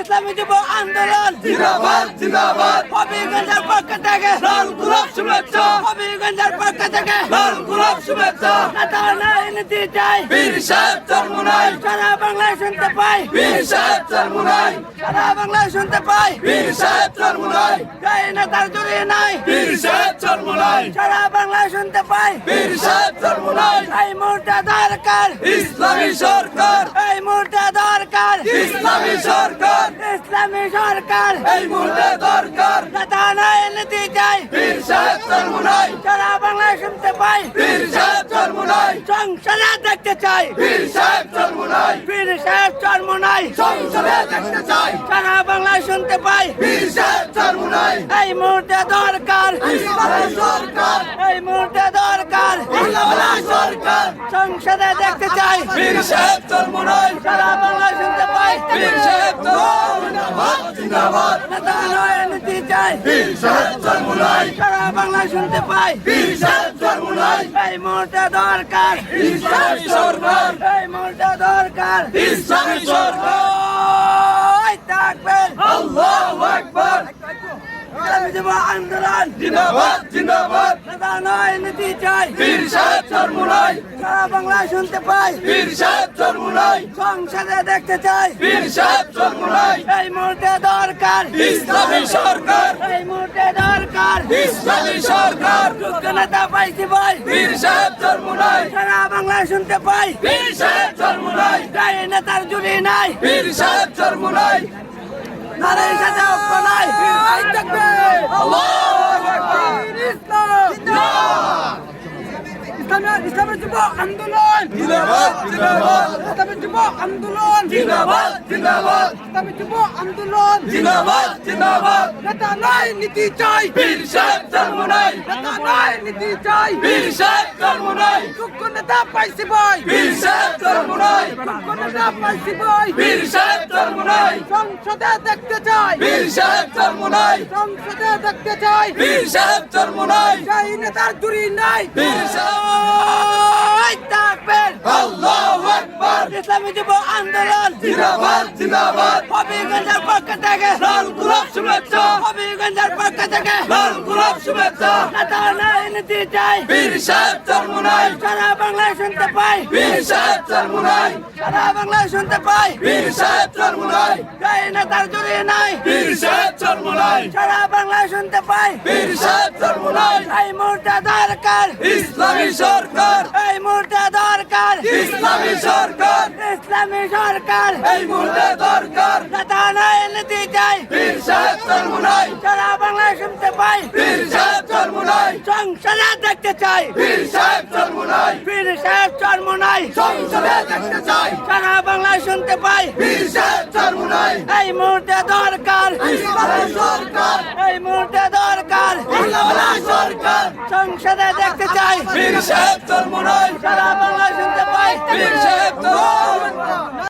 ইসলামী যুব আন্দোলন। জিন্দাবাদ জিন্দাবাদ। হবিগঞ্জের পক্ষ থেকে লাল গোলাপ শুভেচ্ছা। হবিগঞ্জের পক্ষ থেকে লাল গোলাপ শুভেচ্ছা। নেতা নাই নীতি চাই। বীর সাহেব চরমুনাই সারা বাংলায় শুনতে পাই। বীর সাহেব চরমুনাই সারা বাংলায় শুনতে পাই। বীর সাহেব চরমুনাই জয় নেতার জড়িয়ে নাই। বীর সাহেব চরমুনাই সারা বাংলায় শুনতে পাই। বীর সাহেব চরমুনাই এই মুহূর্তে দরকার ইসলামী সরকার। এই মুহূর্তে দরকার ইসলামী সরকার। এই মুহূর্তে দরকার। নেতা নাই নীতি চাই। বীর সাহেব চরমুনাই সারা বাংলায় শুনতে পাই। বীর সাহেব চরমুনাই সংসদে দেখতে চাই। বীর সাহেব বীর সাহেব চর্ম নাই। সংসদে দেখতে চাই। সারা বাংলায় শুনতে পাই। বীর সাহেব চরমুনাই এই মুহূর্তে দরকার। সরকার। এই মুহূর্তে দরকার। সরকার। সংসদে দেখতে চাই। বীর সাহেব চরমুনাই সারা বাংলায় শুনতে পাই। সারা বাংলায় শুনতে পাই। এই মুহূর্তে দরকার। এই মুহূর্তে দরকার। ইসলামী সরকার থাকবেন। আল্লাহু আকবার। আন্দোলন জিন্দাবাদ জিন্দাবাদ। নেতা নয় নীতি চাই বীর সাহেব চরমুনাই। সারা বাংলায় শুনতে পাই বীর সাহেব চরমুনাই। সংসদে দেখতে চাই বীর সাহেব এই মুহূর্তে দরকার ইসলামী সরকার। এই মুহূর্তে দরকার ইসলামী সরকার। যোগ্য নেতা পাইছি ভাই বীর সাহেব চরমুনাই। সারা বাংলায় শুনতে পাই। বীর সাহেব নেতার জুড়ি নাই। বীর সাহেব চরমুনাই নারীর সাথে ঐক্য নাই। এই থাকবে। ইসলামের যুব আন্দোলন। ইসলামের যুব আন্দোলন। ইসলামের যুব আন্দোলন। নেতা নাই নীতি চাই। বীর সাহেব চরমুনাই নেতা নাই নীতি চাই। বীর সাহেব চরমুনাই যোগ্য নেতা পাইছি বই? বীর সাহেব চরমুনাই যোগ্য নেতা পাইছি বই? বীর সাহেব চরমুনাই সংসদে দেখতে চাই। বীর সাহেব চরমুনাই সংসদে দেখতে চাই। বীর সাহেব চরমুনাই সেই নেতার জুড়ি নাই। বীর সাহেব থাকবেন আল্লাহু। ইসলামী যুব আন্দোলন। জিন্দাবাদ জিন্দাবাদ। হবিগঞ্জের পক্ষ থেকে লাল গোলাপ শুভেচ্ছা। হবিগঞ্জের পক্ষ থেকে লাল গোলাপ শুভেচ্ছা। নেতা নাই নীতি চাই। বীর সাহেব চরমুনাই সারা বাংলায় শুনতে পাই। বীর সাহেব চরমুনাই সারা বাংলায় শুনতে পাই। বীর সাহেব চরমুনাই সেই নেতার জুড়ি নাই। বীর সাহেব চরমুনাই সারা বাংলায় শুনতে পাই। বীর সাহেব চরমুনাই এই মুহূর্তে দরকার ইসলামী সরকার। এই মুহূর্তে দরকার ইসলামী সরকার। ইসলামী সরকার। এই মুহূর্তে দরকার। নেতা নাই নীতি চাই। বীর সাহেব চরমুনাই সারা বাংলায় শুনতে পাই। বীর সাহেব চরমুনাই সংসদে দেখতে চাই। বীর সাহেব নাই সংসদে দেখতে চাই। সারা বাংলায় শুনতে পাই। এই মুহূর্তে দরকার। সরকার। এই মুহূর্তে দরকার। সরকার। সংসদে দেখতে চাই। বীর সাহেব চরমুনাই সারা বাংলায় শুনতে পাই। বীর সাহেব চরমুনাই